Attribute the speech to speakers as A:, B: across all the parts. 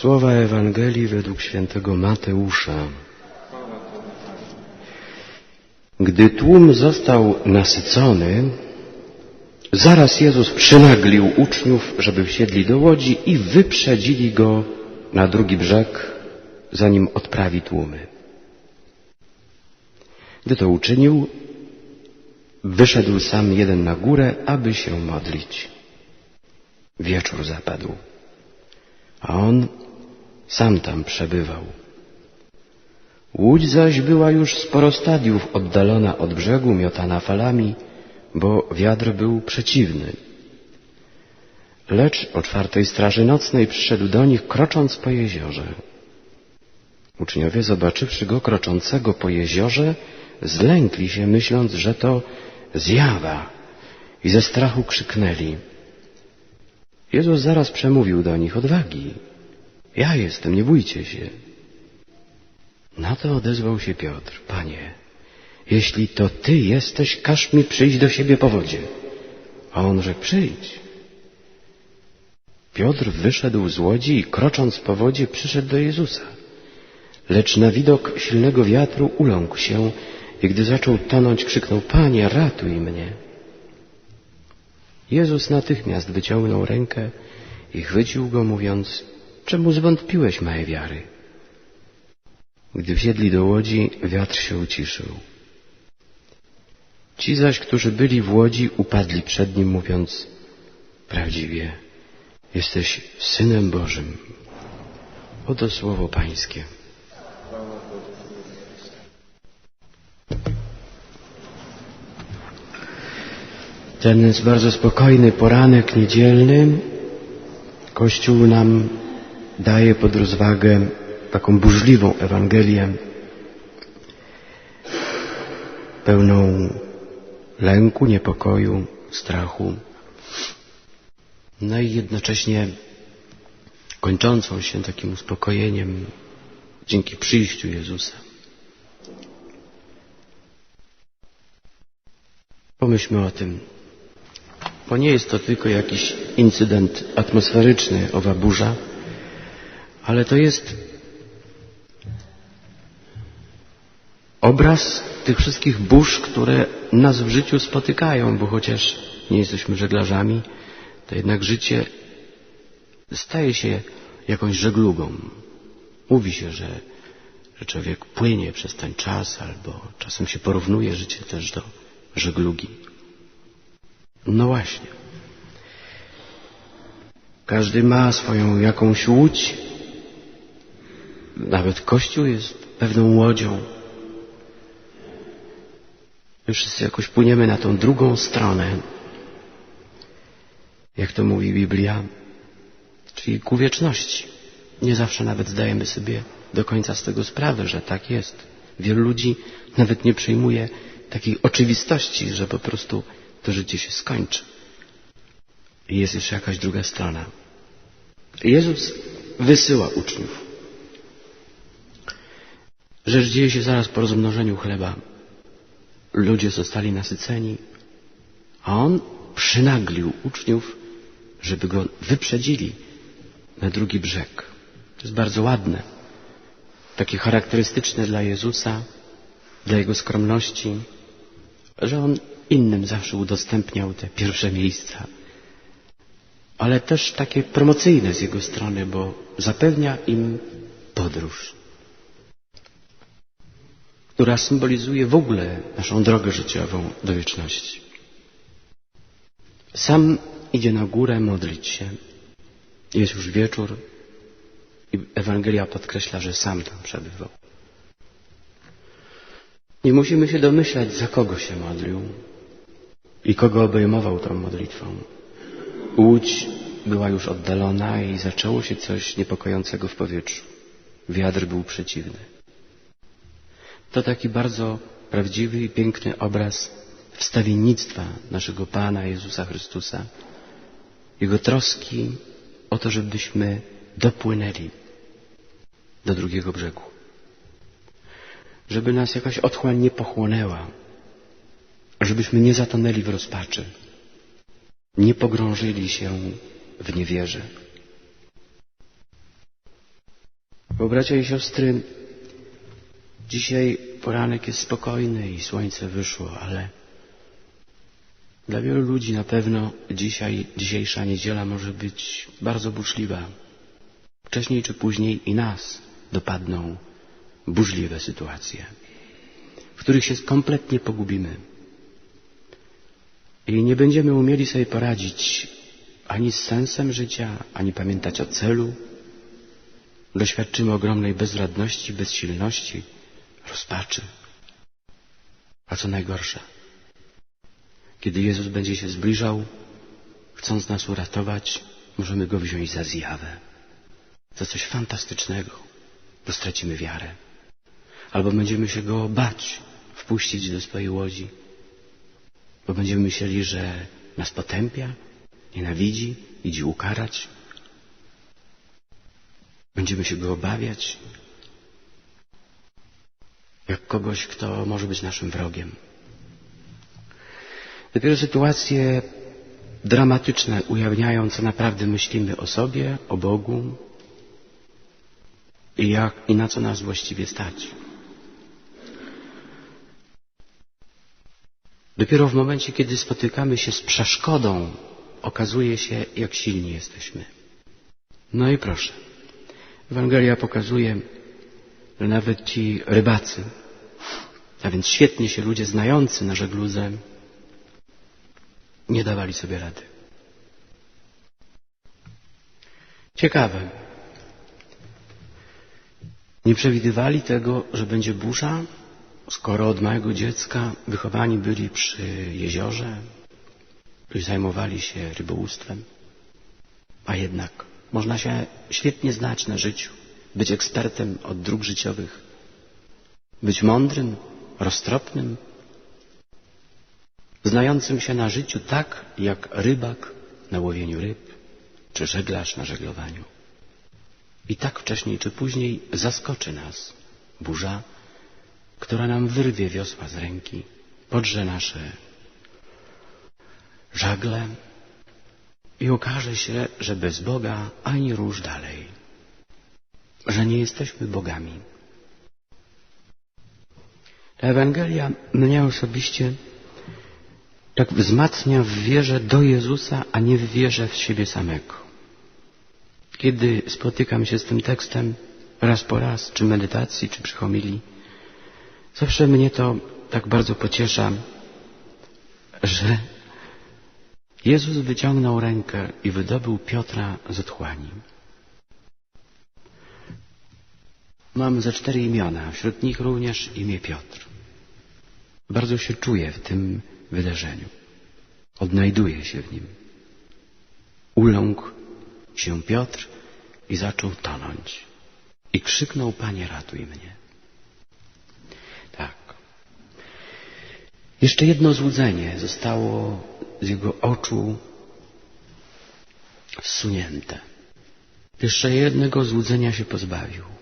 A: Słowa Ewangelii według świętego Mateusza. Gdy tłum został nasycony, zaraz Jezus przynaglił uczniów, żeby wsiedli do łodzi i wyprzedzili go na drugi brzeg, zanim odprawi tłumy. Gdy to uczynił, wyszedł sam jeden na górę, aby się modlić. Wieczór zapadł, a on sam tam przebywał. Łódź zaś była już sporo stadiów oddalona od brzegu, miotana falami, bo wiatr był przeciwny. Lecz o czwartej straży nocnej przyszedł do nich, krocząc po jeziorze. Uczniowie, zobaczywszy go kroczącego po jeziorze, zlękli się, myśląc, że to zjawa i ze strachu krzyknęli. Jezus zaraz przemówił do nich odwagi. Ja jestem, nie bójcie się. Na to odezwał się Piotr. Panie, jeśli to Ty jesteś, każ mi przyjść do siebie po wodzie. A on rzekł, przyjdź. Piotr wyszedł z łodzi i krocząc po wodzie przyszedł do Jezusa. Lecz na widok silnego wiatru uląkł się i gdy zaczął tonąć, krzyknął, Panie, ratuj mnie. Jezus natychmiast wyciągnął rękę i chwycił go, mówiąc, czemu zwątpiłeś mojej wiary? Gdy wsiedli do łodzi, wiatr się uciszył. Ci zaś, którzy byli w łodzi, upadli przed nim, mówiąc, prawdziwie, jesteś Synem Bożym. Oto słowo Pańskie. Ten jest bardzo spokojny poranek niedzielny Kościół nam daje pod rozwagę taką burzliwą Ewangelię, pełną lęku, niepokoju, strachu, no i jednocześnie kończącą się takim uspokojeniem dzięki przyjściu Jezusa. Pomyślmy o tym, bo nie jest to tylko jakiś incydent atmosferyczny, owa burza, ale to jest obraz tych wszystkich burz, które nas w życiu spotykają, bo chociaż nie jesteśmy żeglarzami, to jednak życie staje się jakąś żeglugą. Mówi się, że, że człowiek płynie przez ten czas, albo czasem się porównuje życie też do żeglugi. No właśnie. Każdy ma swoją jakąś łódź. Nawet Kościół jest pewną łodzią. My wszyscy jakoś płyniemy na tą drugą stronę. Jak to mówi Biblia, czyli ku wieczności. Nie zawsze nawet zdajemy sobie do końca z tego sprawę, że tak jest. Wielu ludzi nawet nie przyjmuje takiej oczywistości, że po prostu to życie się skończy. I jest jeszcze jakaś druga strona. Jezus wysyła uczniów. Rzecz dzieje się zaraz po rozmnożeniu chleba. Ludzie zostali nasyceni, a On przynaglił uczniów, żeby Go wyprzedzili na drugi brzeg. To jest bardzo ładne. Takie charakterystyczne dla Jezusa, dla Jego skromności, że On innym zawsze udostępniał te pierwsze miejsca. Ale też takie promocyjne z jego strony, bo zapewnia im podróż, która symbolizuje w ogóle naszą drogę życiową do wieczności. Sam idzie na górę modlić się. Jest już wieczór i Ewangelia podkreśla, że sam tam przebywał. Nie musimy się domyślać, za kogo się modlił i kogo obejmował tą modlitwą. Łódź była już oddalona i zaczęło się coś niepokojącego w powietrzu. Wiatr był przeciwny. To taki bardzo prawdziwy i piękny obraz wstawiennictwa naszego Pana Jezusa Chrystusa, Jego troski o to, żebyśmy dopłynęli do drugiego brzegu. Żeby nas jakaś otchłań nie pochłonęła, żebyśmy nie zatonęli w rozpaczy, nie pogrążyli się w niewierze. Bo bracia i siostry, dzisiaj poranek jest spokojny i słońce wyszło, ale dla wielu ludzi na pewno dzisiaj, dzisiejsza niedziela może być bardzo burzliwa. Wcześniej czy później i nas dopadną burzliwe sytuacje, w których się kompletnie pogubimy. I nie będziemy umieli sobie poradzić ani z sensem życia, ani pamiętać o celu. Doświadczymy ogromnej bezradności, bezsilności, rozpaczy. A co najgorsze, kiedy Jezus będzie się zbliżał, chcąc nas uratować, możemy Go wziąć za zjawę, za coś fantastycznego, bo stracimy wiarę. Albo będziemy się Go bać, wpuścić do swojej łodzi, bo będziemy myśleli, że nas potępia, nienawidzi, idzie ukarać. Będziemy się Go obawiać, jak kogoś, kto może być naszym wrogiem. Dopiero sytuacje dramatyczne ujawniają, co naprawdę myślimy o sobie, o Bogu i, jak, i na co nas właściwie stać. Dopiero w momencie, kiedy spotykamy się z przeszkodą, okazuje się, jak silni jesteśmy. No i proszę. Ewangelia pokazuje, nawet ci rybacy, a więc świetnie się ludzie znający na żegludze, nie dawali sobie rady. Ciekawe. Nie przewidywali tego, że będzie burza, skoro od małego dziecka wychowani byli przy jeziorze, zajmowali się rybołówstwem. A jednak można się świetnie znać na życiu, być ekspertem od dróg życiowych, być mądrym, roztropnym, znającym się na życiu tak, jak rybak na łowieniu ryb, czy żeglarz na żeglowaniu. I tak wcześniej czy później zaskoczy nas burza, która nam wyrwie wiosła z ręki, podrze nasze żagle i okaże się, że bez Boga ani róż dalej, że nie jesteśmy bogami. Ta Ewangelia mnie osobiście tak wzmacnia w wierze do Jezusa, a nie w wierze w siebie samego. Kiedy spotykam się z tym tekstem raz po raz, czy medytacji, czy przy homilii, zawsze mnie to tak bardzo pociesza, że Jezus wyciągnął rękę i wydobył Piotra z otchłani. Mam ze cztery imiona, wśród nich również imię Piotr. Bardzo się czuję w tym wydarzeniu. Odnajduję się w nim. Uląkł się Piotr i zaczął tonąć. I krzyknął, Panie, ratuj mnie. Tak. Jeszcze jedno złudzenie zostało z jego oczu zsunięte. Jeszcze jednego złudzenia się pozbawił.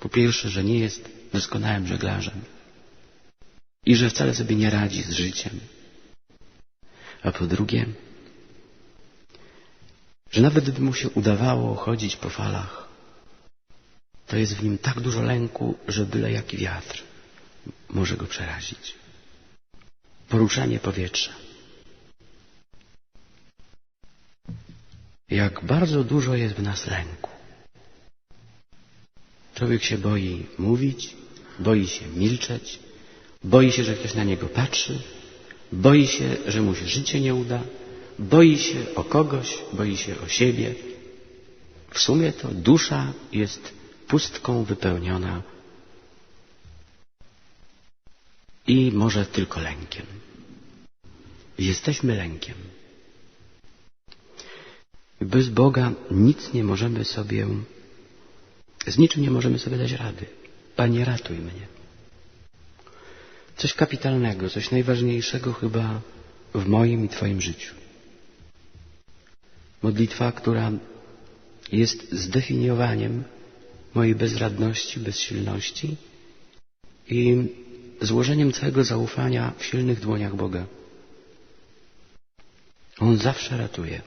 A: Po pierwsze, że nie jest doskonałym żeglarzem i że wcale sobie nie radzi z życiem. A po drugie, że nawet gdyby mu się udawało chodzić po falach, to jest w nim tak dużo lęku, że byle jaki wiatr może go przerazić. Poruszanie powietrza. Jak bardzo dużo jest w nas lęku. Człowiek się boi mówić, boi się milczeć, boi się, że ktoś na niego patrzy, boi się, że mu się życie nie uda, boi się o kogoś, boi się o siebie. W sumie to dusza jest pustką wypełniona i może tylko lękiem. Jesteśmy lękiem. Bez Boga nic nie możemy sobie, z niczym nie możemy sobie dać rady. Panie, ratuj mnie. Coś kapitalnego, coś najważniejszego chyba w moim i Twoim życiu. Modlitwa, która jest zdefiniowaniem mojej bezradności, bezsilności i złożeniem całego zaufania w silnych dłoniach Boga. On zawsze ratuje.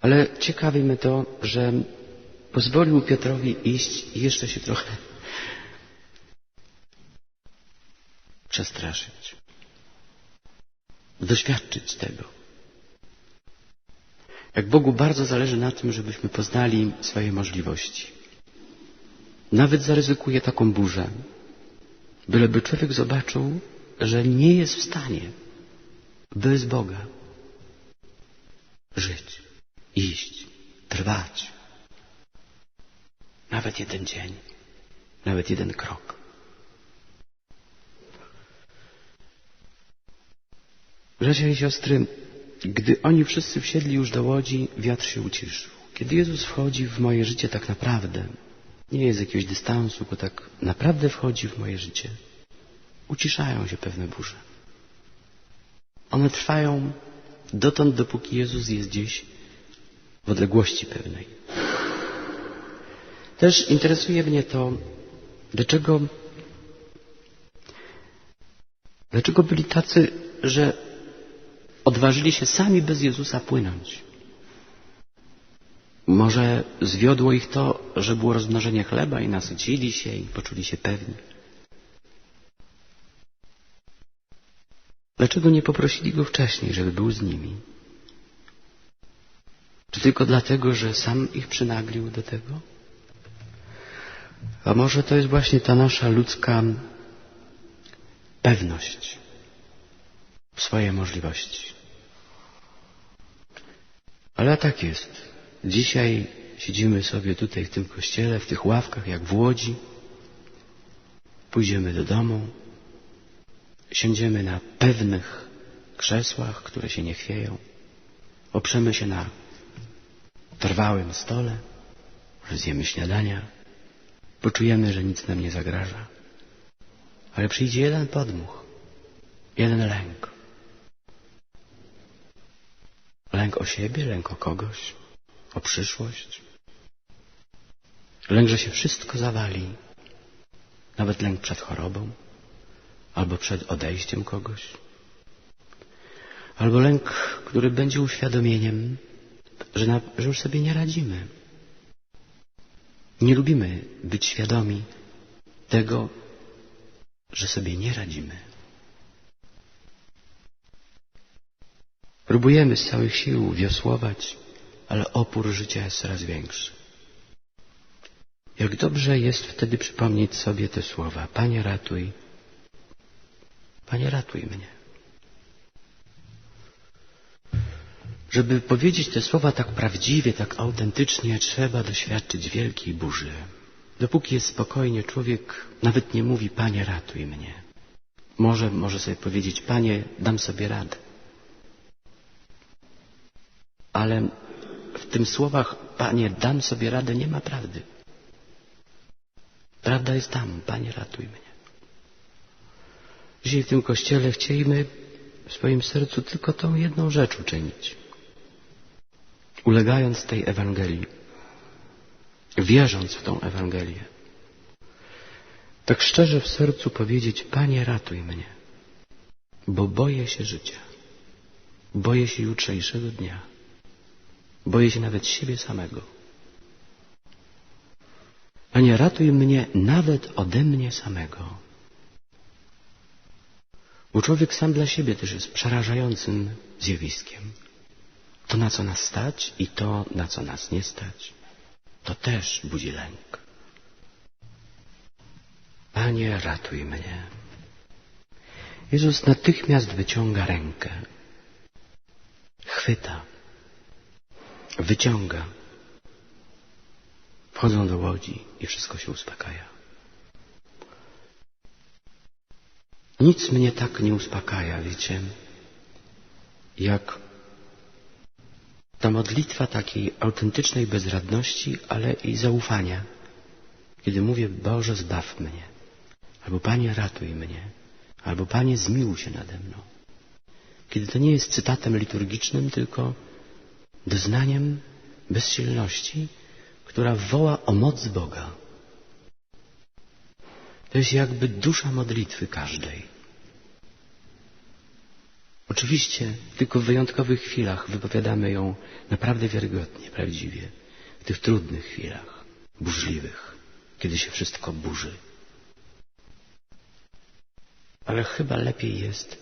A: Ale ciekawi mnie to, że pozwolił Piotrowi iść i jeszcze się trochę przestraszyć, doświadczyć tego. Jak Bogu bardzo zależy na tym, żebyśmy poznali swoje możliwości. Nawet zaryzykuje taką burzę, byleby człowiek zobaczył, że nie jest w stanie bez Boga żyć, iść, trwać. Nawet jeden dzień, nawet jeden krok. Bracia i siostry, gdy oni wszyscy wsiedli już do łodzi, wiatr się uciszył. Kiedy Jezus wchodzi w moje życie tak naprawdę, nie jest jakiegoś dystansu, tylko tak naprawdę wchodzi w moje życie, uciszają się pewne burze. One trwają dotąd, dopóki Jezus jest gdzieś w odległości pewnej. Też interesuje mnie to, dlaczego, dlaczego byli tacy, że odważyli się sami bez Jezusa płynąć. Może zwiodło ich to, że było rozmnożenie chleba i nasycili się i poczuli się pewni. Dlaczego nie poprosili go wcześniej, żeby był z nimi? Czy tylko dlatego, że sam ich przynaglił do tego? A może to jest właśnie ta nasza ludzka pewność w swojej możliwości. Ale tak jest. Dzisiaj siedzimy sobie tutaj w tym kościele, w tych ławkach, jak w łodzi. Pójdziemy do domu, siędziemy na pewnych krzesłach, które się nie chwieją. Oprzemy się na trwałym stole, zjemy śniadania, poczujemy, że nic nam nie zagraża. Ale przyjdzie jeden podmuch, jeden lęk. Lęk o siebie, lęk o kogoś, o przyszłość. Lęk, że się wszystko zawali. Nawet lęk przed chorobą, albo przed odejściem kogoś. Albo lęk, który będzie uświadomieniem, że, na, że już sobie nie radzimy. Nie lubimy być świadomi tego, że sobie nie radzimy. Próbujemy z całych sił wiosłować, ale opór życia jest coraz większy. Jak dobrze jest wtedy przypomnieć sobie te słowa: Panie, ratuj, Panie, ratuj mnie. Żeby powiedzieć te słowa tak prawdziwie, tak autentycznie, trzeba doświadczyć wielkiej burzy. Dopóki jest spokojnie, człowiek nawet nie mówi, Panie, ratuj mnie. Może, może sobie powiedzieć, Panie, dam sobie radę. Ale w tym słowach, Panie, dam sobie radę, nie ma prawdy. Prawda jest tam, Panie, ratuj mnie. Dzisiaj w tym kościele chcielibyśmy w swoim sercu tylko tą jedną rzecz uczynić ulegając tej Ewangelii, wierząc w tą Ewangelię, tak szczerze w sercu powiedzieć, Panie, ratuj mnie, bo boję się życia, boję się jutrzejszego dnia, boję się nawet siebie samego. Panie, ratuj mnie nawet ode mnie samego. Bo człowiek sam dla siebie też jest przerażającym zjawiskiem. To, na co nas stać i to, na co nas nie stać, to też budzi lęk. Panie, ratuj mnie. Jezus natychmiast wyciąga rękę. Chwyta. Wyciąga. Wchodzą do łodzi i wszystko się uspokaja. Nic mnie tak nie uspokaja, wiecie, jak ta modlitwa takiej autentycznej bezradności, ale i zaufania. Kiedy mówię, Boże, zbaw mnie, albo Panie, ratuj mnie, albo Panie, zmiłuj się nade mną. Kiedy to nie jest cytatem liturgicznym, tylko doznaniem bezsilności, która woła o moc Boga. To jest jakby dusza modlitwy każdej. Oczywiście tylko w wyjątkowych chwilach wypowiadamy ją naprawdę wiarygodnie, prawdziwie, w tych trudnych chwilach. burzliwych, kiedy się wszystko burzy. Ale chyba lepiej jest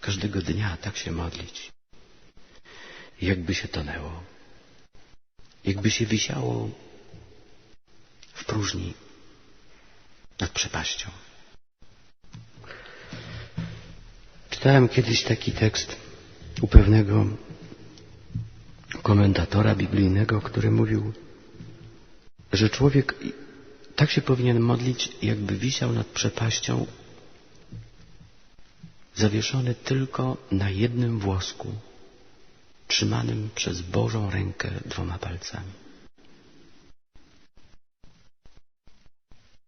A: każdego dnia tak się modlić, jakby się tonęło, jakby się wisiało w próżni nad przepaścią. Czytałem kiedyś taki tekst u pewnego komentatora biblijnego, który mówił, że człowiek tak się powinien modlić, jakby wisiał nad przepaścią, zawieszony tylko na jednym włosku, trzymanym przez Bożą rękę dwoma palcami.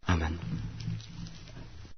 A: Amen.